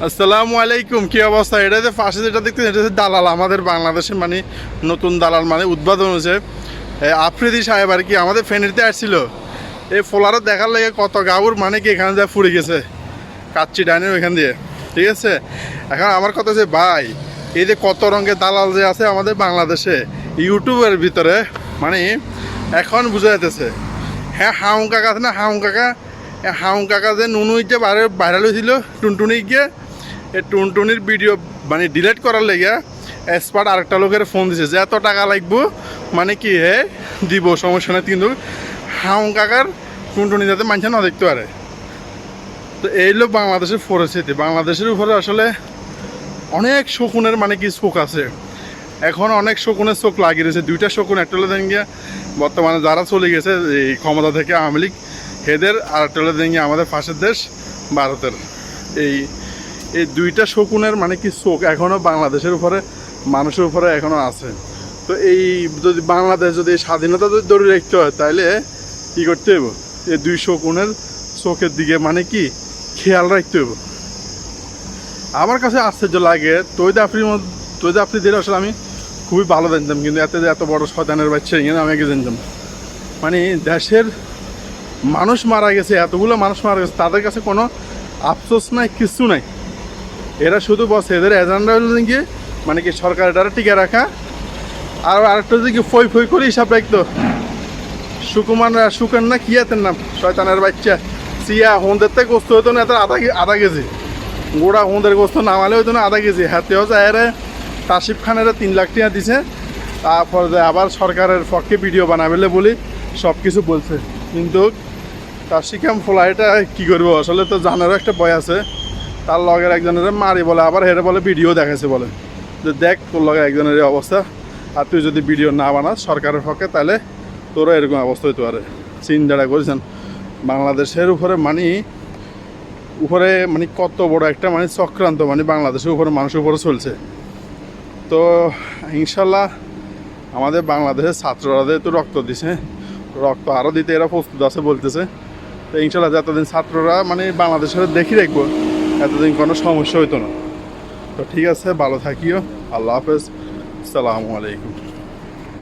আসসালামু আলাইকুম, কি অবস্থা? এটা যে পাশে যেটা দেখতেছেন, এটা হচ্ছে দালাল, আমাদের বাংলাদেশে মানে নতুন দালাল মানে উদ্বোধন হয়েছে। আফ্রিদি সাহেব আর কি, আমাদের ফেনীতে আসছিল। এই ফোলারও দেখার লেগে কত গাউর মানে কি এখানে যা ফুরে গেছে। কাচ্চি ডাইনের ওইখান দিয়ে, ঠিক আছে? এখন আমার কথা যে ভাই, এই যে কত রঙের দালাল যে আছে আমাদের বাংলাদেশে, ইউটিউবের ভিতরে মানে এখন বোঝা যাইতেছে। হ্যাঁ হাউং কাকা আছে না হাউং কাকা? হাউং কাকা যে নুনু যে বাইরে ভাইরাল হয়েছিল টুনটুনি গিয়ে এই টুনটুনির ভিডিও মানে ডিলিট করার লেগে এক্সপার্ট আরেকটা লোকের ফোন দিছে, যে এত টাকা লাগবো মানে কি হে, দিব, সমস্যা নেই। কিন্তু হাউং কাকার টুনটুনি যাতে মানুষ না দেখতে পারে। তো এই হলো বাংলাদেশের পরিস্থিতি। বাংলাদেশের উপরে আসলে অনেক শকুনের মানে কি শোক আছে। এখন অনেক শকুনের চোখ লাগিয়ে রয়েছে দুইটা শকুন, একটা দেন গিয়া বর্তমানে যারা চলে গেছে, এই ক্ষমতা থেকে আওয়ামী লীগ এদের আর একটা দেন গিয়া আমাদের পাশের দেশ, ভারতের। এই এই দুইটা শকুনের মানে কি চোখ এখনও বাংলাদেশের উপরে, মানুষের উপরে এখনও আছে। তো এই যদি বাংলাদেশ যদি স্বাধীনতা যদি ধরে রাখতে হয় তাহলে কী করতে হবে এই দুই শকুনের চোখের দিকে মানে কি খেয়াল রাখতে হবে আমার কাছে আশ্চর্য লাগে তৈদ আফ্রির তৈদ আফ্রিদের আসলে আমি খুবই ভালো জানতাম, কিন্তু এত এত বড় শতানের বাচ্চা, এখানে আমি আগে জানতাম। মানে দেশের মানুষ মারা গেছে, এতগুলো মানুষ মারা গেছে, তাদের কাছে কোনো আফসোস নাই, কিছু নাই। এরা শুধু বসে, এদের এজেন্ডা হলো কি মানে কি সরকারের দ্বারা টিকে রাখা? আর আরেকটা যদি ফই ফই করে হিসাব রাখতো। সুকুমান সুকান না কি এতের নাম? শয়তানের বাচ্চা। সিয়া হোনদের থেকে গোস্ত হতো না এত আধা আধা কেজি। গোড়া হোনদের গোস্ত নামালে হতো না, আধা কেজি। হাতেও যায় তাসিফ খানের তিন লাখ টাকা দিছে। তারপর আবার সরকারের পক্ষে ভিডিও বানাবেলে বলি সব কিছু বলছে। কিন্তু তার শিখাম ফোলা এটা কী করব? আসলে তো জানারও একটা ভয় আছে। তার লগের একজনের মারি বলে, আবার হেরে বলে ভিডিও দেখাইছে বলে। যে দেখ তোর লগের একজনের অবস্থা, আর তুই যদি ভিডিও না বানাস সরকারের পক্ষে, তাহলে তোরও এরকম অবস্থা হতে পারে। চিন্তাটা করেছেন। বাংলাদেশের উপরে মানি, উপরে মানে কত বড় একটা মানে চক্রান্ত মানে বাংলাদেশের উপরে, মানুষের উপরে চলছে। তো ইনশাল্লাহ আমাদের বাংলাদেশের ছাত্ররা তো রক্ত দিছে, রক্ত আরও দিতে এরা প্রস্তুত আছে বলতেছে। তো ইনশাল্লাহ যতদিন ছাত্ররা মানে বাংলাদেশের দেখি রাখব এতদিন কোনো সমস্যা হইতো না। তো ঠিক আছে ভালো থাকিও। আল্লাহ হাফেজ। সালামু আলাইকুম।